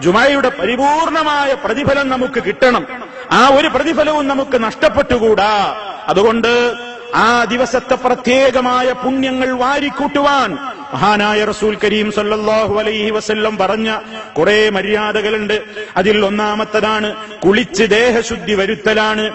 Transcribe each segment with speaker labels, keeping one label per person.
Speaker 1: ജുമയുടെ പരിപൂർണമായ പ്രതിഫലം നമുക്ക് കിട്ടണം. ആ ഒരു പ്രതിഫലവും നമുക്ക് നഷ്ടപ്പെട്ടുകൂടാ. അതുകൊണ്ട് ആ ദിവസത്തെ പ്രത്യേകമായ പുണ്യങ്ങൾ വാരിക്കൂട്ടുവാൻ മഹാനായ റസൂൽ കരീം സല്ലാഹു അലൈഹി വസ്ല്ലം പറഞ്ഞ കുറെ മര്യാദകളുണ്ട്. അതിൽ ഒന്നാമത്തതാണ് കുളിച്ച് ദേഹശുദ്ധി വരുത്തലാണ്.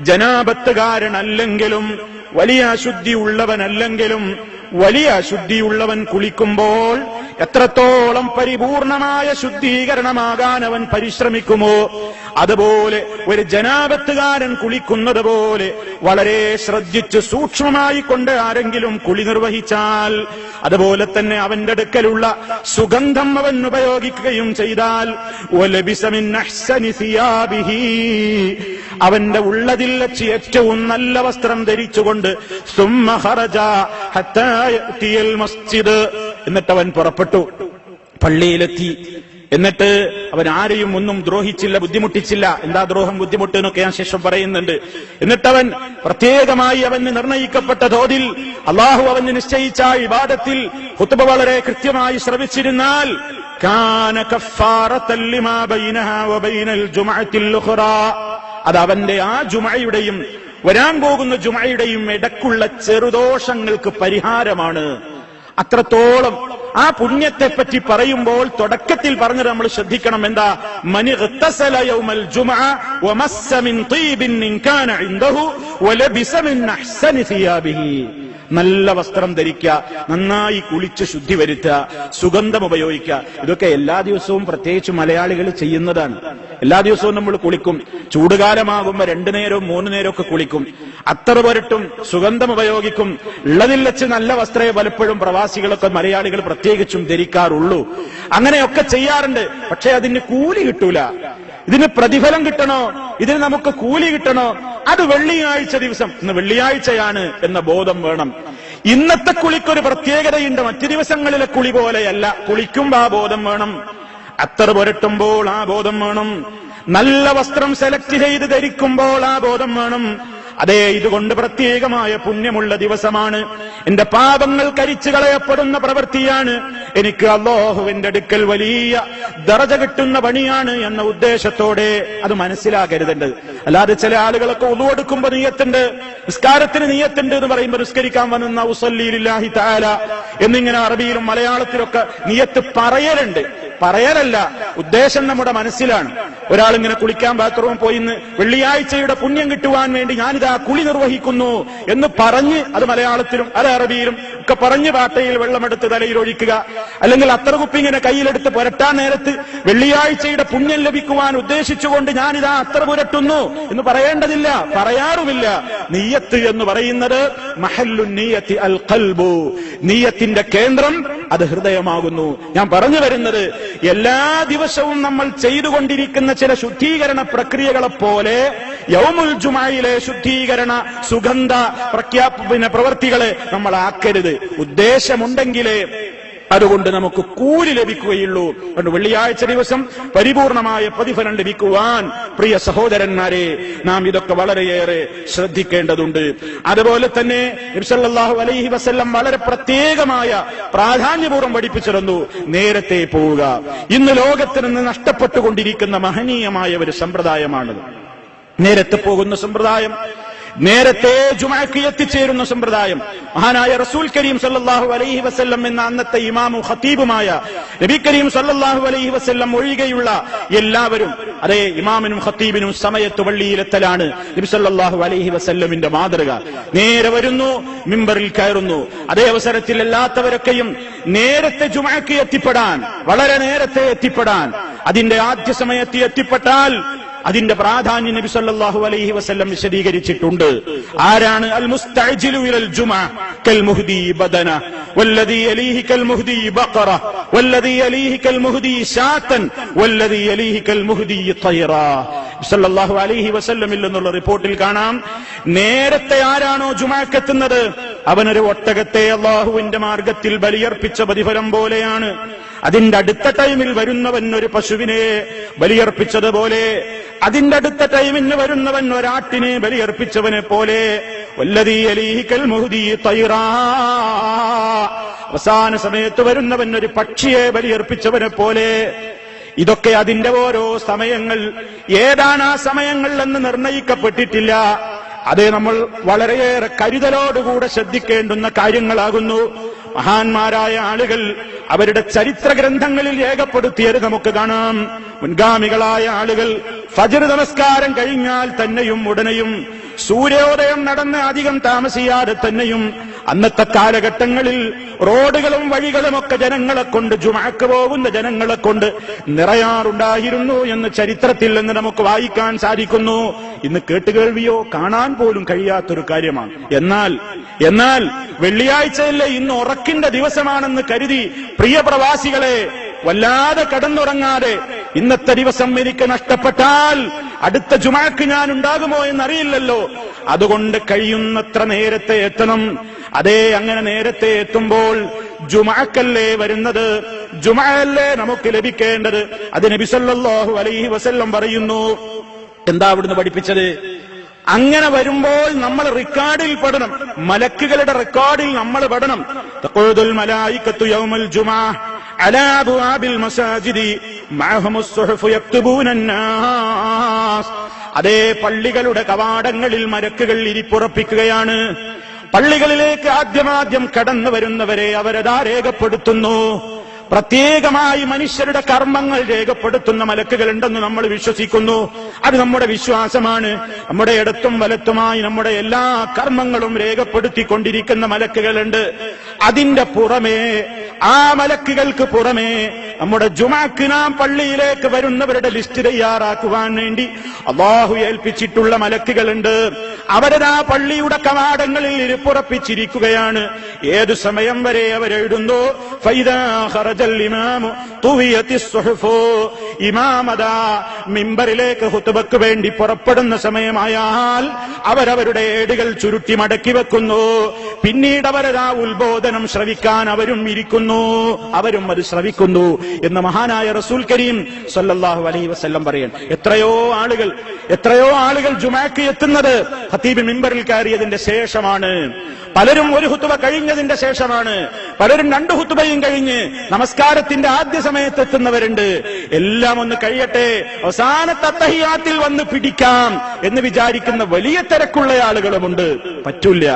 Speaker 1: ജനാപത്തുകാരനല്ലെങ്കിലും വലിയ അശുദ്ധി ഉള്ളവനല്ലെങ്കിലും വലിയ അശുദ്ധിയുള്ളവൻ കുളിക്കുമ്പോൾ എത്രത്തോളം പരിപൂർണമായ ശുദ്ധീകരണമാകാൻ അവൻ പരിശ്രമിക്കുമോ അതുപോലെ ഒരു ജനാപത്തുകാരൻ കുളിക്കുന്നത് പോലെ വളരെ ശ്രദ്ധിച്ച് സൂക്ഷ്മമായി കൊണ്ട് ആരെങ്കിലും കുളി നിർവഹിച്ചാൽ അതുപോലെ തന്നെ അവന്റെ അടുക്കലുള്ള സുഗന്ധം അവൻ ഉപയോഗിക്കുകയും ചെയ്താൽ അവന്റെ ഉള്ളതിൽ വെച്ച് ഏറ്റവും നല്ല വസ്ത്രം ധരിച്ചുകൊണ്ട് മസ്ജിദ് എന്നിട്ട് അവൻ പുറപ്പെട്ടു. പള്ളിയിലെത്തി. എന്നിട്ട് അവൻ ആരെയും ഒന്നും ദ്രോഹിച്ചില്ല ബുദ്ധിമുട്ടിച്ചില്ല. എന്താ ദ്രോഹം ബുദ്ധിമുട്ട് എന്നൊക്കെ ഞാൻ ശേഷം പറയുന്നുണ്ട്. എന്നിട്ടവൻ പ്രത്യേകമായി അവന് നിർണയിക്കപ്പെട്ട തോതിൽ അള്ളാഹു അവന് നിശ്ചയിച്ച വിവാദത്തിൽ കുത്തുബ വളരെ കൃത്യമായി ശ്രമിച്ചിരുന്നാൽ കാന കഫാറ ലിമാ ബൈനഹാ വബൈനൽ ജുമഅത്തിൽ ഉഖ്റാ. അത് അവന്റെ ആ ജുമയുടെയും വരാൻ പോകുന്ന ജുമയുടെയും ഇടക്കുള്ള ചെറുദോഷങ്ങൾക്ക് പരിഹാരമാണ്. അത്രത്തോളം ആ പുണ്യത്തെ പറ്റി പറയുമ്പോൾ തുടക്കത്തിൽ പറഞ്ഞത് നമ്മൾ ശ്രദ്ധിക്കണം. എന്താ? മനി നല്ല വസ്ത്രം ധരിക്കുക നന്നായി കുളിച്ച് ശുദ്ധി വരുത്തുക സുഗന്ധം ഉപയോഗിക്കുക. ഇതൊക്കെ എല്ലാ ദിവസവും പ്രത്യേകിച്ച് മലയാളികൾ ചെയ്യുന്നതാണ്. എല്ലാ ദിവസവും നമ്മൾ കുളിക്കും. ചൂടുകാലമാകുമ്പോൾ രണ്ടു നേരവും മൂന്ന് നേരവും ഒക്കെ കുളിക്കും. അത്ര പുരട്ടും സുഗന്ധം ഉപയോഗിക്കും. ഉള്ളതിൽ വെച്ച് നല്ല വസ്ത്രയെ പലപ്പോഴും പ്രവാസികളൊക്കെ മലയാളികൾ പ്രത്യേകിച്ചും ധരിക്കാറുള്ളൂ. അങ്ങനെയൊക്കെ ചെയ്യാറുണ്ട്. പക്ഷെ അതിന് കൂലി കിട്ടൂല. ഇതിന് പ്രതിഫലം കിട്ടണോ? ഇതിന് നമുക്ക് കൂലി കിട്ടണോ? അത് വെള്ളിയാഴ്ച ദിവസം. ഇന്ന് വെള്ളിയാഴ്ചയാണ് എന്ന ബോധം വേണം. ഇന്നത്തെ കുളിക്കൊരു പ്രത്യേകതയുണ്ട്. മറ്റു ദിവസങ്ങളിലെ കുളി പോലെയല്ല. കുളിക്കുമ്പോ ആ ബോധം വേണം. അത്തർ പുരട്ടുമ്പോൾ ആ ബോധം വേണം. നല്ല വസ്ത്രം സെലക്ട് ചെയ്ത് ധരിക്കുമ്പോൾ ആ ബോധം വേണം. അതെ ഇതുകൊണ്ട് പ്രത്യേകമായ പുണ്യമുള്ള ദിവസമാണ്. എന്റെ പാപങ്ങൾ കരിച്ചു കളയപ്പെടുന്ന പ്രവൃത്തിയാണ്. എനിക്ക് അള്ളാഹുവിന്റെ അടുക്കൽ വലിയ ദറജ കിട്ടുന്ന പണിയാണ് എന്ന ഉദ്ദേശത്തോടെ അത് മനസ്സിലാക്കരുതേണ്ടത് അല്ലാതെ ചില ആളുകളൊക്കെ ഉളുവെടുക്കുമ്പോ നീയത്തുണ്ട് നിസ്കാരത്തിന് നീയത്തുണ്ട് എന്ന് പറയുമ്പോൾ നിസ്കരിക്കാൻ വന്ന ഉസല്ലിലില്ലാഹി താല എന്നിങ്ങനെ അറബിയിലും മലയാളത്തിലൊക്കെ നീയത്ത് പറയലുണ്ട്. പറയലല്ല ഉദ്ദേശം നമ്മുടെ മനസ്സിലാണ്. ഒരാൾ ഇങ്ങനെ കുളിക്കാൻ ബാത്റൂമിൽ പോയി വെള്ളിയാഴ്ചയുടെ പുണ്യം കിട്ടുവാൻ വേണ്ടി ഞാനിതാ കുളി നിർവഹിക്കുന്നു എന്ന് പറഞ്ഞ് അത് മലയാളത്തിലും അത് അറബിയിലും ഒക്കെ പറഞ്ഞ് പാട്ടയിൽ വെള്ളമെടുത്ത് തലയിൽ ഒഴിക്കുക. അല്ലെങ്കിൽ അത്ര കുപ്പി ഇങ്ങനെ കയ്യിലെടുത്ത് പുരട്ടാൻ നേരത്ത് വെള്ളിയാഴ്ചയുടെ പുണ്യം ലഭിക്കുവാൻ ഉദ്ദേശിച്ചുകൊണ്ട് ഞാനിതാ അത്ര പുരട്ടുന്നു എന്ന് പറയേണ്ടതില്ല. പറയാറുമില്ല. നീയത്ത് എന്ന് പറയുന്നത് മഹല്ലു നീയത്തി അൽ കൽബു നീയത്തിന്റെ കേന്ദ്രം അത് ഹൃദയമാകുന്നു. ഞാൻ പറഞ്ഞു വരുന്നത് എല്ലാ ദിവസവും നമ്മൾ ചെയ്തുകൊണ്ടിരിക്കുന്ന ചില ശുദ്ധീകരണ പ്രക്രിയകളെ പോലെ യൗമുൽ ജുമായിലെ ശുദ്ധീകരണ സുഗന്ധ പ്രഖ്യാപന പ്രവർത്തികളെ നമ്മൾ ആക്കരുത്. ഉദ്ദേശമുണ്ടെങ്കിലേ അതുകൊണ്ട് നമുക്ക് കൂലി ലഭിക്കുകയുള്ളൂ. അതുകൊണ്ട് വെള്ളിയാഴ്ച ദിവസം പരിപൂർണമായ പ്രതിഫലം ലഭിക്കുവാൻ പ്രിയ സഹോദരന്മാരെ നാം ഇതൊക്കെ വളരെയേറെ ശ്രദ്ധിക്കേണ്ടതുണ്ട്. അതുപോലെ തന്നെ നബ്സല്ലാഹു അലൈഹി വസല്ലം വളരെ പ്രത്യേകമായ പ്രാധാന്യപൂർവം പഠിപ്പിച്ചിരുന്നു നേരത്തെ പോവുക. ഇന്ന് ലോകത്തിൽ നിന്ന് നഷ്ടപ്പെട്ടുകൊണ്ടിരിക്കുന്ന മഹനീയമായ ഒരു സമ്പ്രദായമാണിത്. നേരത്തെ പോകുന്ന സമ്പ്രദായം നേരത്തെ ജുമാക്ക് എത്തിച്ചേരുന്ന സമ്പ്രദായം. മഹാനായ റസൂൽ കരീം സല്ലാഹു അലൈഹി വസ്ല്ലം എന്ന അന്നത്തെ ഇമാമു ഖത്തീബുമായ നബി കരീം സല്ലാഹു അലൈഹി വസ്ല്ലം ഒഴികെയുള്ള എല്ലാവരും അതേ ഇമാമിനും ഖത്തീബിനും സമയത്ത് പള്ളിയിലെത്തലാണ് നബി സല്ലാഹു അലൈഹി വസ്ല്ലമിന്റെ മാതൃക. നേരെ വരുന്നു മിമ്പറിൽ കയറുന്നു. അതേ അവസരത്തിൽ അല്ലാത്തവരൊക്കെയും നേരത്തെ ജുമാക്ക് എത്തിപ്പെടാൻ വളരെ നേരത്തെ എത്തിപ്പെടാൻ അതിന്റെ ആദ്യ സമയത്ത് എത്തിപ്പെട്ടാൽ അതിന്റെ പ്രാധാന്യം നബി സല്ലല്ലാഹു അലൈഹി വസല്ലം വിശദീകരിച്ചിട്ടുണ്ട്. ആരാണ്? അൽ മുസ്തഅജിലു ഇലൽ ജുമാ കൽ മുഹ്ദി ബദന വല്ലദി യലീഹി കൽ മുഹ്ദി ബഖറ വല്ലദി യലീഹി കൽ മുഹ്ദി ശാത്തൻ വല്ലദി യലീഹി കൽ മുഹ്ദി തൈറ സല്ലല്ലാഹു അലൈഹി വസല്ലം നിന്നുള്ള റിപ്പോർട്ടിൽ കാണാം നേരത്തെ ആരാണോ ജുമാക്കെത്തുന്നത് അവനൊരു ഒട്ടകത്തെ അള്ളാഹുവിന്റെ മാർഗത്തിൽ ബലിയർപ്പിച്ച പ്രതിഫലം പോലെയാണ്. അതിന്റെ അടുത്ത ടൈമിൽ വരുന്നവൻ ഒരു പശുവിനെ ബലിയർപ്പിച്ചതുപോലെ അതിന്റെ അടുത്ത ടൈമിന് വരുന്നവൻ ഒരാട്ടിനെ ബലിയർപ്പിച്ചവനെ പോലെ അവസാന സമയത്ത് വരുന്നവൻ ഒരു പക്ഷിയെ ബലിയർപ്പിച്ചവനെ പോലെ ഇതൊക്കെ അതിന്റെ ഓരോ സമയങ്ങൾ. ഏതാണ് ആ സമയങ്ങൾ എന്ന് നിർണയിക്കപ്പെട്ടിട്ടില്ല. അത് നമ്മൾ വളരെയേറെ കരുതലോടുകൂടെ ശ്രദ്ധിക്കേണ്ടുന്ന കാര്യങ്ങളാകുന്നു. മഹാന്മാരായ ആളുകൾ അവരുടെ ചരിത്ര ഗ്രന്ഥങ്ങളിൽ രേഖപ്പെടുത്തിയത് നമുക്ക് കാണാം. മുൻഗാമികളായ ആളുകൾ ഫജർ നമസ്കാരം കഴിഞ്ഞാൽ തന്നെയും ഉടനെയും സൂര്യോദയം നടന്ന് അധികം താമസിയാതെ തന്നെയും അന്നത്തെ കാലഘട്ടങ്ങളിൽ റോഡുകളും വഴികളും ഒക്കെ ജനങ്ങളെ കൊണ്ട് ജുമാക്ക് പോകുന്ന ജനങ്ങളെ കൊണ്ട് നിറയാറുണ്ടായിരുന്നു എന്ന് ചരിത്രത്തിൽ നിന്ന് നമുക്ക് വായിക്കാൻ സാധിക്കുന്നു. ഇന്ന് കേട്ടുകേൾവിയോ കാണാൻ പോലും കഴിയാത്തൊരു കാര്യമാണ്. എന്നാൽ എന്നാൽ വെള്ളിയാഴ്ചയല്ലേ ഇന്ന് ഉറക്കിന്റെ ദിവസമാണെന്ന് കരുതി പ്രിയ പ്രവാസികളെ വല്ലാതെ കടന്നുറങ്ങാതെ ഇന്നത്തെ ദിവസം എനിക്ക് നഷ്ടപ്പെട്ടാൽ അടുത്ത ജുമാക്ക് ഞാൻ ഉണ്ടാകുമോ എന്നറിയില്ലല്ലോ. അതുകൊണ്ട് കഴിയുന്നത്ര നേരത്തെ എത്തണം. അതേ അങ്ങനെ നേരത്തെ എത്തുമ്പോൾ ജുമാക്കല്ലേ വരുന്നത്? ജുമാല്ലേ നമുക്ക് ലഭിക്കേണ്ടത്? അത് നബി സല്ലല്ലാഹു അലൈഹി വസല്ലം പറയുന്നു. എന്താ അവിടുന്ന് പഠിപ്പിച്ചത്? അങ്ങനെ വരുമ്പോൾ നമ്മൾ റെക്കോർഡിൽ പെടണം. മലക്കുകളുടെ റെക്കോർഡിൽ നമ്മൾ പെടണം. യൗമൽ അതേ പള്ളികളുടെ കവാടങ്ങളിൽ മരക്കുകൾ ഇരിപ്പുറപ്പിക്കുകയാണ്. പള്ളികളിലേക്ക് ആദ്യമാദ്യം കടന്നു വരുന്നവരെ അവരതാ രേഖപ്പെടുത്തുന്നു. പ്രത്യേകമായി മനുഷ്യരുടെ കർമ്മങ്ങൾ രേഖപ്പെടുത്തുന്ന മലക്കുകൾ ഉണ്ടെന്ന് നമ്മൾ വിശ്വസിക്കുന്നു. അത് നമ്മുടെ വിശ്വാസമാണ്. നമ്മുടെ ഇടത്തും വലത്തുമായി നമ്മുടെ എല്ലാ കർമ്മങ്ങളും രേഖപ്പെടുത്തിക്കൊണ്ടിരിക്കുന്ന മലക്കുകളുണ്ട്. അതിന്റെ പുറമേ ആ മലക്കുകൾക്ക് പുറമേ നമ്മുടെ ജുമാക്ക് നാം പള്ളിയിലേക്ക് വരുന്നവരുടെ ലിസ്റ്റ് തയ്യാറാക്കുവാൻ വേണ്ടി അള്ളാഹു ഏൽപ്പിച്ചിട്ടുള്ള മലക്കുകളുണ്ട്. അവരതാ പള്ളിയുടെ കവാടങ്ങളിൽ ഇരിപ്പുറപ്പിച്ചിരിക്കുകയാണ് ഏതു സമയം വരെ അവരെഴുതുന്നു? ഇമാമതാ മിമ്പറിലേക്ക് ഹുത്തുബക്ക് വേണ്ടി പുറപ്പെടുന്ന സമയമായാൽ അവരവരുടെ ഏടുകൾ ചുരുട്ടി മടക്കി വെക്കുന്നു. പിന്നീട് അവരതാ ഉത്ബോധനം ശ്രവിക്കാൻ അവരും ഇരിക്കുന്നു. അവരും അത് ശ്രവിക്കുന്നു എന്ന് മഹാനായ റസൂൽ കരീം സല്ലാഹു അലൈ വസല്ലം പറയണം എത്രയോ ആളുകൾ എത്രയോ ആളുകൾ ജുമാക്ക് എത്തുന്നത് ഹത്തീബ് മിമ്പറിൽ കയറിയതിന്റെ ശേഷമാണ്. പലരും ഒരു ഹുത്തുബ കഴിഞ്ഞതിന്റെ ശേഷമാണ്. പലരും രണ്ട് ഹുത്തുബയും കഴിഞ്ഞ് നമസ്കാരത്തിന്റെ ആദ്യ സമയത്ത് എത്തുന്നവരുണ്ട്. എല്ലാം ഒന്ന് കഴിയട്ടെ. അവസാനത്തെ തഹിയാത്തിൽ വന്ന് പിടിക്കാം എന്ന് വിചാരിക്കുന്ന വലിയ തിരക്കുള്ള ആളുകളുമുണ്ട്. പറ്റൂല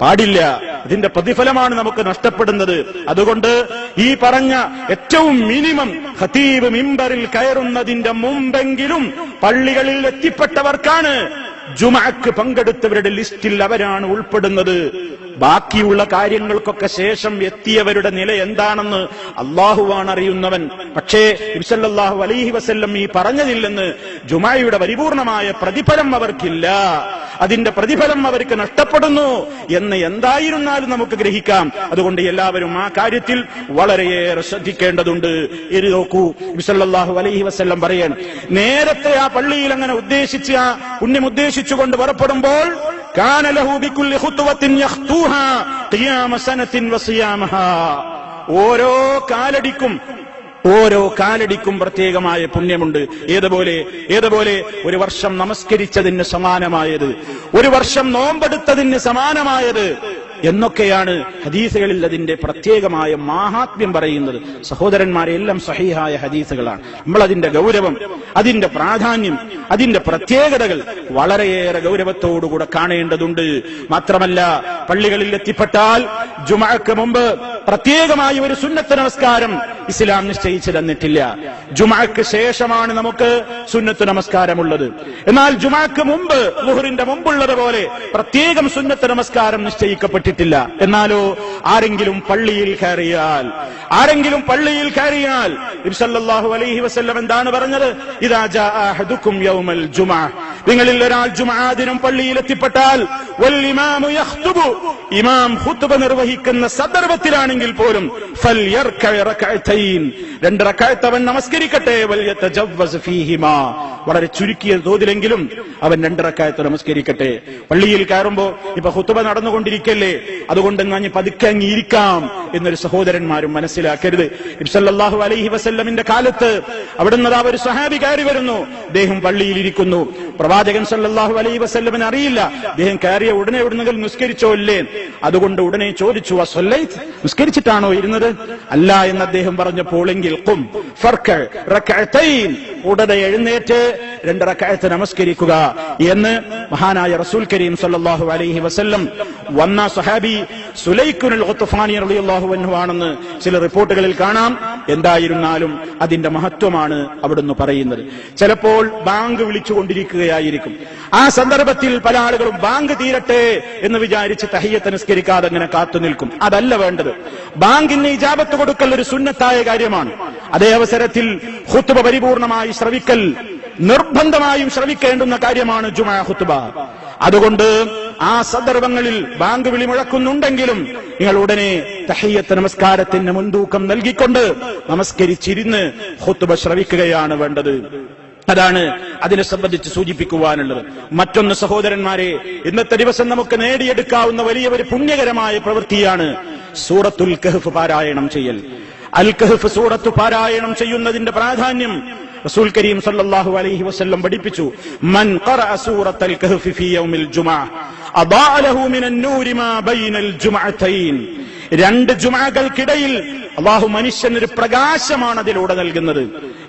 Speaker 1: പാടില്ല. ഇതിന്റെ പ്രതിഫലമാണ് നമുക്ക് നഷ്ടപ്പെടുന്നത്. അതുകൊണ്ട് ഈ പറഞ്ഞ ഏറ്റവും മിനിമം ഖതീബ് മിമ്പറിൽ കയറുന്നതിന്റെ മുമ്പെങ്കിലും പള്ളികളിൽ എത്തിപ്പെട്ടവർക്കാണ് ജുമാക്ക് പങ്കെടുത്തവരുടെ ലിസ്റ്റിൽ അവരാണ് ഉൾപ്പെടുന്നത്. ബാക്കിയുള്ള കാര്യങ്ങൾക്കൊക്കെ ശേഷം എത്തിയവരുടെ നില എന്താണെന്ന് അള്ളാഹുവാണ് അറിയുന്നവൻ. പക്ഷേ ഇബ്സല്ലാഹു അലൈഹി വസല്ലം ഈ പറഞ്ഞതില്ലെന്ന് ജുമായുടെ പരിപൂർണമായ പ്രതിഫലം അവർക്കില്ല. അതിന്റെ പ്രതിഫലം അവർക്ക് നഷ്ടപ്പെടുന്നു എന്ന് എന്തായിരുന്നാലും നമുക്ക് ഗ്രഹിക്കാം. അതുകൊണ്ട് എല്ലാവരും ആ കാര്യത്തിൽ വളരെയേറെ ശ്രദ്ധിക്കേണ്ടതുണ്ട്. എരി നോക്കൂ വിസല്ലാഹു അലൈഹി വസ്ല്ലം പറയണം നേരത്തെ ആ പള്ളിയിൽ അങ്ങനെ ഉദ്ദേശിച്ച് ആ പുണ്യം ഉദ്ദേശിച്ചുകൊണ്ട് പുറപ്പെടുമ്പോൾ ഓരോ കാലടിക്കും ഓരോ കാലടിക്കും പ്രത്യേകമായ പുണ്യമുണ്ട്. ഏതുപോലെ ഏതുപോലെ ഒരു വർഷം നമസ്കരിച്ചതിന് സമാനമായത് ഒരു വർഷം നോമ്പെടുത്തതിന് സമാനമായത് എന്നൊക്കെയാണ് ഹദീസുകളിൽ അതിന്റെ പ്രത്യേകമായ മാഹാത്മ്യം പറയുന്നത്. സഹോദരന്മാരെ എല്ലാം സഹിഹായ ഹദീസുകളാണ്. നമ്മൾ അതിന്റെ ഗൗരവം അതിന്റെ പ്രാധാന്യം അതിന്റെ പ്രത്യേകതകൾ വളരെയേറെ ഗൗരവത്തോടുകൂടെ കാണേണ്ടതുണ്ട്. മാത്രമല്ല പള്ളികളിൽ എത്തിപ്പെട്ടാൽ ജുമാക്ക് മുമ്പ് പ്രത്യേകമായി ഒരു സുന്നത്ത് നമസ്കാരം ഇസ്ലാം നിശ്ചയിച്ചു തന്നിട്ടില്ല. ജുമാക്ക് ശേഷമാണ് നമുക്ക് സുന്നത്ത് നമസ്കാരമുള്ളത്. എന്നാൽ ജുമാക്ക് മുമ്പ് ലുഹറിന്റെ മുമ്പുള്ളത് പോലെ പ്രത്യേകം സുന്നത്ത് നമസ്കാരം നിശ്ചയിക്കപ്പെട്ടിട്ടില്ല എന്നാലോ ആരെങ്കിലും പള്ളിയിൽ കയറിയാൽ ആരെങ്കിലും പള്ളിയിൽ കയറിയാൽ ഇബ്സല്ലാഹു അലൈഹി വസല്ലം എന്താണ് പറഞ്ഞത്? ഇതാ ജുമാ. നിങ്ങളിൽ ഒരാൾ ജുമാദിനും യഖ്തുബു. ഇമാം ഹുത്തുബ നിർവഹിക്കുന്ന സന്ദർഭത്തിലാണെങ്കിൽ പോലും ഫൽ യർകഅ റകഅതൈൻ രണ്ട് റകഅത്ത് നമസ്കരിക്കട്ടെ വളരെ ചുരുക്കിയ തോതിലെങ്കിലും അവൻ രണ്ട് നമസ്കരിക്കട്ടെ. പള്ളിയിൽ കയറുമ്പോ ഇപ്പൊ ഹുത്തുബ നടന്നുകൊണ്ടിരിക്കല്ലേ അതുകൊണ്ട് ഞാൻ പതുക്കെ അങ്ങിയിരിക്കാം എന്നൊരു സഹോദരന്മാരും മനസ്സിലാക്കരുത്. ഇബ്സല്ലാഹു അലൈഹി വസല്ലമിന്റെ കാലത്ത് അവിടുന്ന് ഒരു സഹാബി കയറി വരുന്നു. അദ്ദേഹം പള്ളിയിൽ ഇരിക്കുന്നു. പ്രവാചകൻ സല്ലാഹു അലൈ വസല്ലമിന് അറിയില്ല. അദ്ദേഹം കയറിയ ഉടനെ എവിടുന്നെങ്കിലും നിസ്കരിച്ചോ ഇല്ലേ? അതുകൊണ്ട് ഉടനെ ചോദിച്ചു "അസ്വല്ലൈത്ത്? നിസ്കരിച്ചിട്ടാണോ ഇരുന്നത്? അല്ല എന്ന് അദ്ദേഹം പറഞ്ഞപ്പോൾ എങ്കിൽ കും ഉടനെ എഴുന്നേറ്റ് രണ്ട് റക്അത്ത് നമസ്കരിക്കുക എന്ന് മഹാനായ റസൂൽ കരീം സല്ലാഹു അലൈഹി വസ്ല്ലം വന്ന സഹാബി സുലൈഖുൽ ഖുത്ഫാനി റളിയല്ലാഹു അൻഹു ആണെന്ന് ചില റിപ്പോർട്ടുകളിൽ കാണാം. എന്തായിരുന്നാലും അതിന്റെ മഹത്വമാണ് അവിടുന്ന് പറയുന്നത്. ചിലപ്പോൾ ബാങ്ക് വിളിച്ചുകൊണ്ടിരിക്കുകയായിരിക്കും. ആ സന്ദർഭത്തിൽ പല ആളുകളും ബാങ്ക് തീരട്ടെ എന്ന് വിചാരിച്ച് തഹിയ്യത്ത് നിസ്കരിക്കാതെ അങ്ങനെ കാത്തു നിൽക്കും. അതല്ല വേണ്ടത്. ബാങ്കിന് ഇജാബത്ത് കൊടുക്കൽ ഒരു സുന്നത്തായ കാര്യമാണ്. അതേ അവസരത്തിൽ ഹുത്തുബ പരിപൂർണമായി ശ്രവിക്കൽ നിർബന്ധമായും ശ്രവിക്കേണ്ടുന്ന കാര്യമാണ് ജുമാ ഹുത്തുബ അതുകൊണ്ട് ആ സന്ദർഭങ്ങളിൽ ബാങ്ക് വിളി മുഴക്കുന്നുണ്ടെങ്കിലും നിങ്ങൾ ഉടനെ തഹയ്യത്ത് നമസ്കാരത്തിന് മുൻതൂക്കം നൽകിക്കൊണ്ട് നമസ്കരിച്ചിരുന്ന് ഹുത്തുബ ശ്രവിക്കുകയാണ് വേണ്ടത്. അതാണ് അതിനെ സംബന്ധിച്ച് സൂചിപ്പിക്കുവാനുള്ളത്. മറ്റൊന്ന് സഹോദരന്മാരെ ഇന്നത്തെ ദിവസം നമുക്ക് നേടിയെടുക്കാവുന്ന വലിയ ഒരു പുണ്യകരമായ പ്രവൃത്തിയാണ് സൂറത്തുൽ കഹഫ് പാരായണം ചെയ്യൽ. അൽ കഹഫ് സൂറത്ത് പാരായണം ചെയ്യുന്നതിന്റെ പ്രാധാന്യം റസൂൽ കരീം സല്ലല്ലാഹു അലൈഹി വസല്ലം പഠിപ്പിച്ചു മൻ ഖറഅ സൂറത്തൽ കഹ്ഫി ഫീ യൗമിൽ ജുമാ അദാഅ ലഹു മിനൻ നൂരി മാ ബൈനൽ ജുമഅതൈൻ. രണ്ട് ജുമാകൾക്കിടയിൽ അള്ളാഹു മനുഷ്യന് ഒരു പ്രകാശമാണ് അതിലൂടെ നൽകുന്നത്.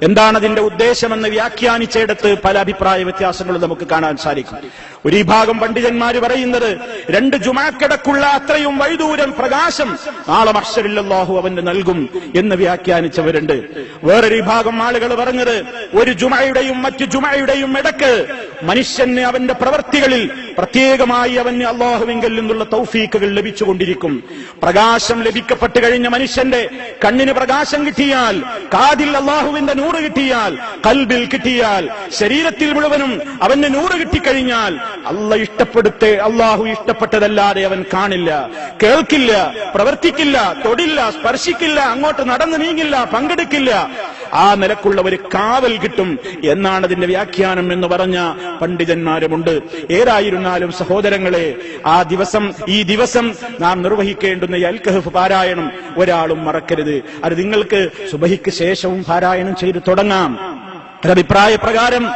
Speaker 1: എന്താണ് അതിന്റെ ഉദ്ദേശമെന്ന് വ്യാഖ്യാനിച്ചിടത്ത് പല അഭിപ്രായ വ്യത്യാസങ്ങളും നമുക്ക് കാണാൻ സാധിക്കും. ഒരു വിഭാഗം പണ്ഡിതന്മാര് പറയുന്നത് രണ്ട് ജുമാക്കിടക്കുള്ള അത്രയും വൈദൂരം പ്രകാശം നാളെ അള്ളാഹു അവന് നൽകും എന്ന് വ്യാഖ്യാനിച്ചവരുണ്ട്. വേറൊരു വിഭാഗം ആളുകൾ പറഞ്ഞത് ഒരു ജുമയുടെയും മറ്റു ജുമയുടെയും ഇടയ്ക്ക് മനുഷ്യന് അവന്റെ പ്രവൃത്തികളിൽ പ്രത്യേകമായി അവന് അള്ളാഹുവിങ്കിൽ നിന്നുള്ള തൗഫീക്കുകൾ ലഭിച്ചുകൊണ്ടിരിക്കും. പ്രകാശം ലഭിക്കപ്പെട്ടു കഴിഞ്ഞ മനുഷ്യന്റെ കണ്ണിന് പ്രകാശം കിട്ടിയാൽ കാതിൽ അള്ളാഹുവിന്റെ നൂറ് കിട്ടിയാൽ കൽബിൽ കിട്ടിയാൽ ശരീരത്തിൽ മുഴുവനും അവന് നൂറ് കിട്ടിക്കഴിഞ്ഞാൽ അല്ല ഇഷ്ടപ്പെടുത്തേ അള്ളാഹു ഇഷ്ടപ്പെട്ടതല്ലാതെ അവൻ കാണില്ല. കേൾക്കില്ല പ്രവർത്തിക്കില്ല തൊടില്ല സ്പർശിക്കില്ല അങ്ങോട്ട് നടന്നു നീങ്ങില്ല പങ്കെടുക്കില്ല. ആ നിലക്കുള്ള ഒരു കാവൽ കിട്ടും എന്നാണ് അതിന്റെ വ്യാഖ്യാനം എന്ന് പറഞ്ഞ പണ്ഡിതന്മാരുമുണ്ട്. ഏതായിരുന്നാലും സഹോദരങ്ങളെ ആ ദിവസം ഈ ദിവസം നാം നിർവഹിക്കേണ്ടുന്ന അൽക്കഹഫ് പാരായണം ഒരാളും മറക്കരുത്. അത് നിങ്ങൾക്ക് സുബഹിക്ക് ശേഷവും പാരായണം ചെയ്തു തുടങ്ങാം. ഒരഭിപ്രായ പ്രകാരം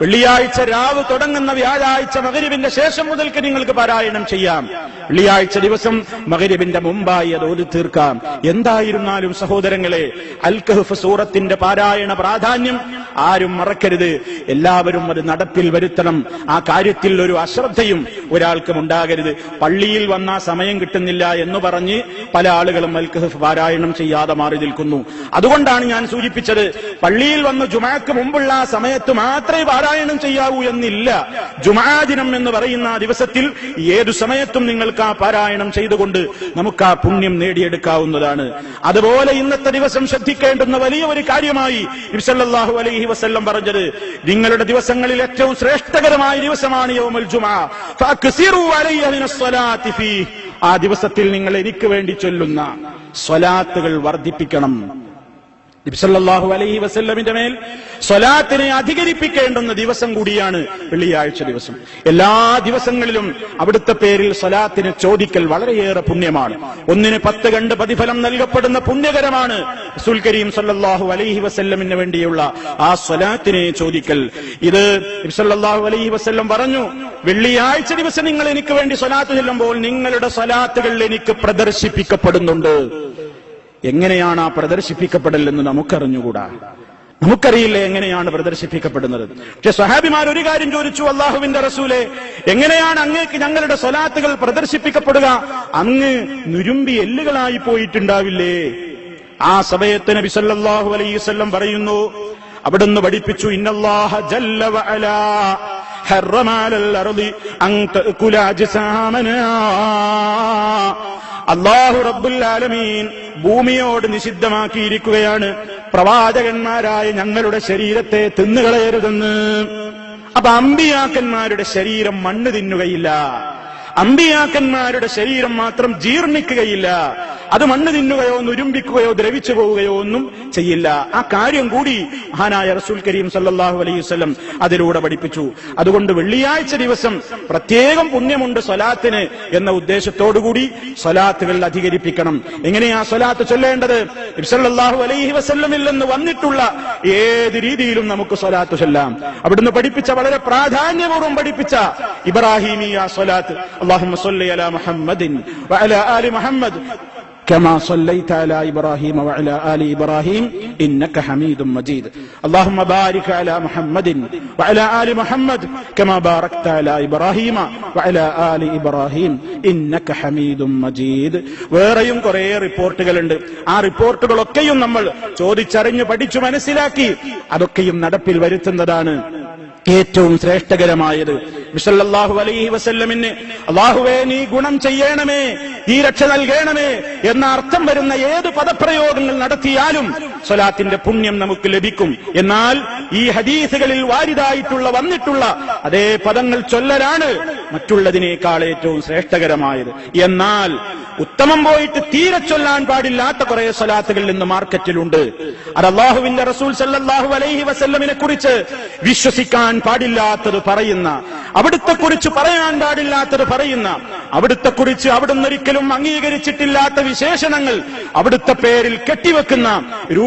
Speaker 1: വെള്ളിയാഴ്ച രാവ് തുടങ്ങുന്ന വ്യാഴാഴ്ച മകരിബിന്റെ ശേഷം മുതൽക്ക് നിങ്ങൾക്ക് പാരായണം ചെയ്യാം. വെള്ളിയാഴ്ച ദിവസം മകരിബിന്റെ മുമ്പായി അത് ഒരു തീർക്കാം. എന്തായിരുന്നാലും സഹോദരങ്ങളെ അൽക്കഹഫ് സൂറത്തിന്റെ പാരായണ പ്രാധാന്യം ആരും മറക്കരുത്. എല്ലാവരും അത് നടപ്പിൽ വരുത്തണം. ആ കാര്യത്തിൽ ഒരു അശ്രദ്ധയും ഒരാൾക്കും ഉണ്ടാകരുത്. പള്ളിയിൽ വന്ന സമയം കിട്ടുന്നില്ല എന്ന് പറഞ്ഞ് പല ആളുകളും അൽക്കഹഫ് പാരായണം ചെയ്യാതെ മാറി നിൽക്കുന്നു. അതുകൊണ്ടാണ് ഞാൻ സൂചിപ്പിച്ചത് പള്ളിയിൽ വന്ന് ജുമാക്ക് മുമ്പുള്ള ആ സമയത്ത് മാത്രമേ പാരായണം ചെയ്യാവൂ എന്നില്ല. ജുമാദിനം എന്ന് പറയുന്ന ദിവസത്തിൽ ഏതു സമയത്തും നിങ്ങൾക്ക് ആ പാരായണം ചെയ്തുകൊണ്ട് നമുക്ക് ആ പുണ്യം നേടിയെടുക്കാവുന്നതാണ്. അതുപോലെ ഇന്നത്തെ ദിവസം ശ്രദ്ധിക്കേണ്ടുന്ന വലിയ ഒരു കാര്യമായി ഇബ്സല്ലാഹു അലൈഹി വസ്ല്ലം പറഞ്ഞത് നിങ്ങളുടെ ദിവസങ്ങളിൽ ഏറ്റവും ശ്രേഷ്ഠകരമായ ദിവസമാണ് യൗമുൽ ജുമാ. ആ ദിവസത്തിൽ നിങ്ങൾ എനിക്ക് വേണ്ടി ചൊല്ലുന്ന സ്വലാത്തുകൾ വർദ്ധിപ്പിക്കണം. നബിസല്ലാഹു അലൈഹി വസല്ലമിന്റെ മേൽ സ്വലാത്തിനെ അധികരിപ്പിക്കേണ്ടുന്ന ദിവസം കൂടിയാണ് വെള്ളിയാഴ്ച ദിവസം. എല്ലാ ദിവസങ്ങളിലും അവിടുത്തെ പേരിൽ സ്വലാത്തിനെ ചോദിക്കൽ വളരെയേറെ പുണ്യമാണ്. ഒന്നിന് പത്ത് കണ്ട് പ്രതിഫലം നൽകപ്പെടുന്ന പുണ്യകരമാണ് റസൂൽ കരീം സല്ലല്ലാഹു അലൈഹി വസല്ലമിന് വേണ്ടിയുള്ള ആ സ്വലാത്തിനെ ചോദിക്കൽ. ഇത് നബിസല്ലാഹു അലൈഹി വസല്ലം പറഞ്ഞു വെള്ളിയാഴ്ച ദിവസം നിങ്ങൾ എനിക്ക് വേണ്ടി സ്വലാത്ത് ചെല്ലുമ്പോൾ നിങ്ങളുടെ സ്വലാത്തുകൾ എനിക്ക് പ്രദർശിപ്പിക്കപ്പെടുന്നുണ്ട്. എങ്ങനെയാണ് ആ പ്രദർശിപ്പിക്കപ്പെടൽ എന്ന് നമുക്കറിഞ്ഞുകൂടാ? നമുക്കറിയില്ല എങ്ങനെയാണ് പ്രദർശിപ്പിക്കപ്പെടുന്നത്? പക്ഷെ സഹാബിമാർ ഒരു കാര്യം ചോദിച്ചു അള്ളാഹുവിന്റെ റസൂലെ എങ്ങനെയാണ് അങ്ങേക്ക് ഞങ്ങളുടെ സ്വലാത്തുകൾ പ്രദർശിപ്പിക്കപ്പെടുക? അങ്ങ് നുരുമ്പി എല്ലുകളായി പോയിട്ടുണ്ടാവില്ലേ? ആ സമയത്ത് നബി വസല്ലം പറയുന്നു അവിടുന്ന് പഠിപ്പിച്ചു ഇന്നല്ലാഹ ജല്ല حرم على الأرض أن تأكل أجسامنا അള്ളാഹു റബ്ബുൽ ആലമീൻ ഭൂമിയോട് നിഷിദ്ധമാക്കിയിരിക്കുകയാണ് പ്രവാചകന്മാരായ ഞങ്ങളുടെ ശരീരത്തെ തിന്നുകളയരുതെന്ന് അപ്പൊ അമ്പിയാക്കന്മാരുടെ ശരീരം മണ്ണ് തിന്നുകയില്ല അമ്പിയാക്കന്മാരുടെ ശരീരം മാത്രം ജീർണിക്കുകയില്ല അത് മണ്ണ് തിന്നുകയോ നുരുമ്പിക്കുകയോ ദ്രവിച്ചു പോവുകയോ ഒന്നും ചെയ്യില്ല. ആ കാര്യം കൂടി മഹാനായ റസൂൽ കരീം സല്ലാഹു അലൈഹി വസല്ലം അതിലൂടെ പഠിപ്പിച്ചു. അതുകൊണ്ട് വെള്ളിയാഴ്ച ദിവസം പ്രത്യേകം പുണ്യമുണ്ട് സ്വലാത്തിന് എന്ന ഉദ്ദേശത്തോടുകൂടി സ്വലാത്തുകൾ അധികരിപ്പിക്കണം. എങ്ങനെയാ സ്വലാത്ത് ചൊല്ലേണ്ടത്? ഇബ്സല്ലാഹു അലൈഹി വസല്ലമിൽ നിന്ന് വന്നിട്ടുള്ള ഏത് രീതിയിലും നമുക്ക് സ്വലാത്ത് ചൊല്ലാം. അവിടുന്ന് പഠിപ്പിച്ച വളരെ പ്രാധാന്യപൂർവം പഠിപ്പിച്ച ഇബ്രാഹിമിയ സ്വലാത്ത്. അള്ളാഹു മുഹമ്മദിൻ ആലി മുഹമ്മദ് كما صليت على ابراهيم وعلى ال ابراهيم انك حميد مجيد اللهم بارك على محمد وعلى ال محمد كما باركت على ابراهيم وعلى ال ابراهيم انك حميد مجيد വേറെയും കുറെ റിപ്പോർട്ടുകളുണ്ട് ആ റിപ്പോർട്ടുകളൊക്കെയും നമ്മൾ ചോദിച്ചറിഞ്ഞ് പഠിച്ചു മനസ്സിലാക്കി അതൊക്കെയും നടപ്പിൽ വരുത്തുന്നതാണ് ഏറ്റവും ശ്രേഷ്ഠകരമായത്. വിസല്ലാഹു അലൈഹി വസല്ലമിന് അള്ളാഹുവേ നീ ഗുണം ചെയ്യണമേ ഈ രക്ഷ നൽകണമേ എന്ന അർത്ഥം വരുന്ന ഏത് പദപ്രയോഗങ്ങൾ നടത്തിയാലും സ്വലാത്തിന്റെ പുണ്യം നമുക്ക് ലഭിക്കും. എന്നാൽ ഈ ഹദീസുകളിൽ വാരിതായിട്ടുള്ള വന്നിട്ടുള്ള അതേ പദങ്ങൾ ചൊല്ലലാണ് മറ്റുള്ളതിനേക്കാൾ ഏറ്റവും ശ്രേഷ്ഠകരമായത്. എന്നാൽ ഉത്തമം പോയിട്ട് തീരെ ചൊല്ലാൻ പാടില്ലാത്ത കുറെ സ്വലാത്തുകൾ ഇന്ന് മാർക്കറ്റിലുണ്ട്. അത് അള്ളാഹുവിന്റെ റസൂൽ സല്ലാഹു അലൈഹി വസല്ലമിനെ കുറിച്ച് വിശ്വസിക്കാൻ പാടില്ലാത്തത് പറയുന്ന അവിടുത്തെ കുറിച്ച് പറയാൻ പാടില്ലാത്തത് പറയുന്ന അവിടുത്തെ കുറിച്ച് അവിടുന്ന് ഒരിക്കലും അംഗീകരിച്ചിട്ടില്ലാത്ത വിശേഷണങ്ങൾ അവിടുത്തെ പേരിൽ കെട്ടിവെക്കുന്ന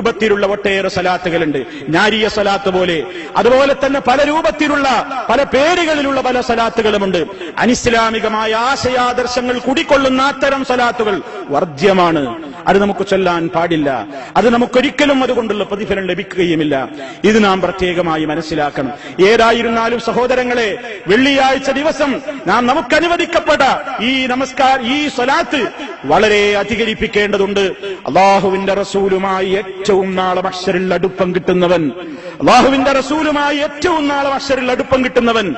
Speaker 1: രൂപത്തിലുള്ള ഒട്ടേറെ സലാത്തുകളുണ്ട്. ഞാരിയ സലാത്ത് പോലെ. അതുപോലെ തന്നെ പല രൂപത്തിലുള്ള പല പേരുകളിലുള്ള പല സലാത്തുകളുമുണ്ട്. അനിസ്ലാമികമായ ആശയാദർശങ്ങൾ കുടിക്കൊള്ളുന്ന അത്തരം സലാത്തുകൾ വർജ്യമാണ്. അത് നമുക്ക് ചൊല്ലാൻ പാടില്ല. അത് നമുക്കൊരിക്കലും അതുകൊണ്ടുള്ള പ്രതിഫലം ലഭിക്കുകയുമില്ല. ഇത് നാം പ്രത്യേകമായി മനസ്സിലാക്കണം. ഏതായിരുന്നാലും സഹോദരങ്ങളെ വെള്ളിയാഴ്ച ദിവസം നാം നമുക്ക് അനുവദിക്കപ്പെട്ട ഈ നമസ്കാർ ഈ സ്വലാത്ത് വളരെ അധികരിപ്പിക്കേണ്ടതുണ്ട്. അള്ളാഹുവിന്റെ റസൂലുമായി ഏറ്റവും നാളെ അക്ഷരിൽ അടുപ്പം കിട്ടുന്നവൻ. അള്ളാഹുവിന്റെ റസൂലുമായി ഏറ്റവും നാളെ അക്ഷരിൽ അടുപ്പം കിട്ടുന്നവൻ.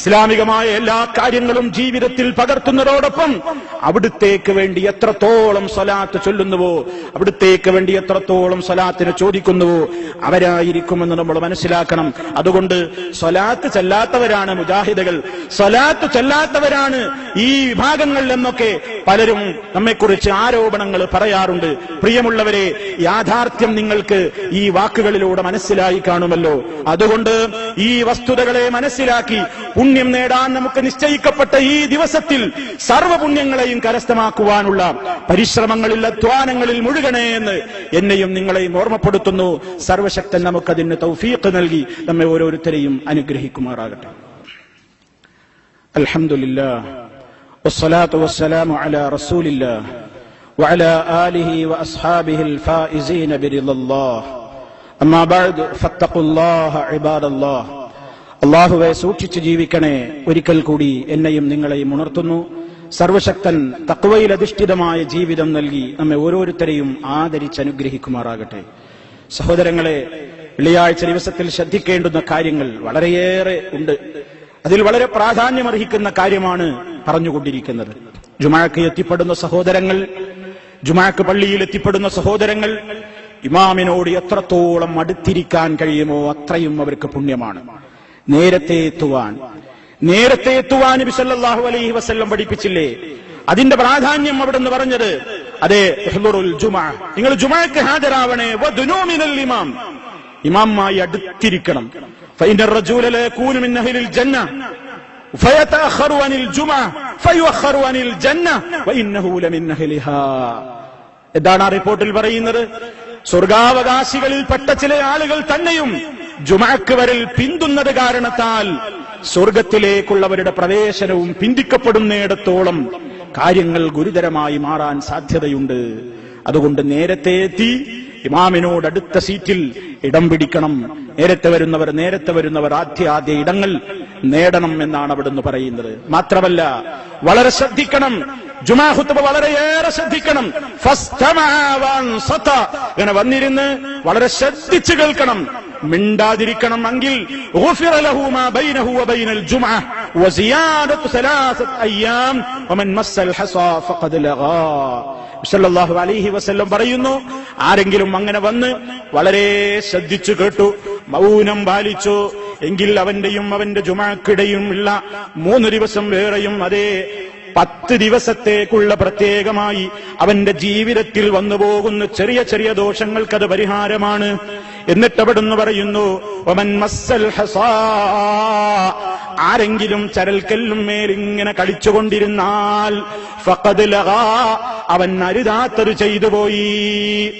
Speaker 1: ഇസ്ലാമികമായ എല്ലാ കാര്യങ്ങളും ജീവിതത്തിൽ പകർത്തുന്നതോടൊപ്പം അവിടുത്തേക്ക് വേണ്ടി എത്രത്തോളം സ്വലാത്ത് ചൊല്ലുന്നുവോ അവിടുത്തേക്ക് വേണ്ടി എത്രത്തോളം സ്വലാത്തിന് ചോദിക്കുന്നുവോ അവരായിരിക്കുമെന്ന് നമ്മൾ മനസ്സിലാക്കണം. അതുകൊണ്ട് സ്വലാത്ത് ചെല്ലാത്തവരാണ് മുജാഹിദകൾ. സ്വലാത്ത് ചെല്ലാത്തവരാണ് ഈ വിഭാഗങ്ങൾ എന്നൊക്കെ പലരും നമ്മെക്കുറിച്ച് ആരോപണങ്ങൾ പറയാറുണ്ട്. പ്രിയമുള്ളവരെ യാഥാർത്ഥ്യം നിങ്ങൾക്ക് ഈ വാക്കുകളിലൂടെ മനസ്സിലായി കാണുമല്ലോ. അതുകൊണ്ട് ഈ വസ്തുതകളെ മനസ്സിലാക്കി പുണ്യം നേടാൻ നമുക്ക് നിശ്ചയിക്കപ്പെട്ട ഈ ദിവസത്തിൽ സർവ്വപുണ്യങ്ങളെയും കരസ്ഥമാക്കുവാനുള്ള പരിശ്രമങ്ങളിൽ അധ്വാനങ്ങളിൽ മുഴുകണേ എന്ന് എന്നെയും നിങ്ങളെയും ഓർമ്മപ്പെടുത്തുന്നു സർവശക്തൻ നമുക്കതിന് തൗഫീഖ് നൽകി നമ്മെ ഓരോരുത്തരെയും അനുഗ്രഹിക്കുമാറാകട്ടെ അൽഹംദുലില്ലാ والصلاة والسلام على رسول الله وعلى آله وأصحابه الفائزين برضا الله أما بعد فاتقوا الله عباد الله അള്ളാഹുവെ സൂക്ഷിച്ച് ജീവിക്കണേ. ഒരിക്കൽ കൂടി എന്നെയും നിങ്ങളെയും ഉണർത്തുന്നു. സർവശക്തൻ തക്വയിലധിഷ്ഠിതമായ ജീവിതം നൽകി നമ്മെ ഓരോരുത്തരെയും ആദരിച്ച് അനുഗ്രഹിക്കുമാറാകട്ടെ സഹോദരങ്ങളെ വെള്ളിയാഴ്ച ദിവസത്തിൽ ശ്രദ്ധിക്കേണ്ടുന്ന കാര്യങ്ങൾ വളരെയേറെ ഉണ്ട്. അതിൽ വളരെ പ്രാധാന്യമർഹിക്കുന്ന കാര്യമാണ് പറഞ്ഞുകൊണ്ടിരിക്കുന്നത്. ജുമാക്ക് എത്തിപ്പെടുന്ന സഹോദരങ്ങൾ ജുമാക്ക് പള്ളിയിൽ എത്തിപ്പെടുന്ന സഹോദരങ്ങൾ ഇമാമിനോട് എത്രത്തോളം അടുത്തിരിക്കാൻ കഴിയുമോ അത്രയും അവർക്ക് പുണ്യമാണ്. നേരത്തെ എത്തുവാൻ. നേരത്തെ എത്തുവാൻ ബിസല്ലാഹു അലൈഹി വസ്ല്ലം പഠിപ്പിച്ചില്ലേ? അതിന്റെ പ്രാധാന്യം അവിടെ നിന്ന് പറഞ്ഞത് അതെ ജുമാ. നിങ്ങൾ ജുമാക്ക് ഹാജരാവണേ ഇമാം. ഇമാമായി അടുത്തിരിക്കണം. എന്താണ് ആ റിപ്പോർട്ടിൽ പറയുന്നത്? സ്വർഗാവകാശികളിൽപ്പെട്ട ചില ആളുകൾ തന്നെയും ജുമാക്ക് വരൽ പിന്തുന്നത് കാരണത്താൽ സ്വർഗത്തിലേക്കുള്ളവരുടെ പ്രവേശനവും പിന്തിക്കപ്പെടുന്നിടത്തോളം കാര്യങ്ങൾ ഗുരുതരമായി മാറാൻ സാധ്യതയുണ്ട്. അതുകൊണ്ട് നേരത്തെ എത്തി ഇമാമിനോട് അടുത്ത സീറ്റിൽ ഇടം പിടിക്കണം. നേരത്തെ വരുന്നവർ നേരത്തെ വരുന്നവർ ആദ്യ ആദ്യ ഇടങ്ങൾ നേടണം എന്നാണ് അവിടുന്ന് പറയുന്നത്. മാത്രമല്ല വളരെ ശ്രദ്ധിക്കണം. ജുമാ ഹുത്തുബ വളരെയേറെ ശ്രദ്ധിക്കണം. ഇങ്ങനെ വന്നിരുന്ന് വളരെ ശ്രദ്ധിച്ചു കേൾക്കണം. മിണ്ടാതിരിക്കണം എങ്കിൽ അലൈഹി വസല്ലം പറയുന്നു ആരെങ്കിലും അങ്ങനെ വന്ന് വളരെ ശ്രദ്ധിച്ചു കേട്ടു മൗനം പാലിച്ചു എങ്കിൽ അവന്റെയും അവന്റെ ജുമാക്കിടയും ഉള്ള മൂന്ന് ദിവസം വേറെയും അതേ പത്ത് ദിവസത്തേക്കുള്ള പ്രത്യേകമായി അവന്റെ ജീവിതത്തിൽ വന്നു പോകുന്ന ചെറിയ ചെറിയ ദോഷങ്ങൾക്കത് പരിഹാരമാണ്. എന്നിട്ട് അവിടുന്ന് പറയുന്നു ഒമൻ മസ്സൽ ഹസാ. ആരെങ്കിലും ചരൽക്കല്ലും മേലിങ്ങനെ കളിച്ചുകൊണ്ടിരുന്നാൽ അവൻ അരുതാത്തത് ചെയ്തു പോയി.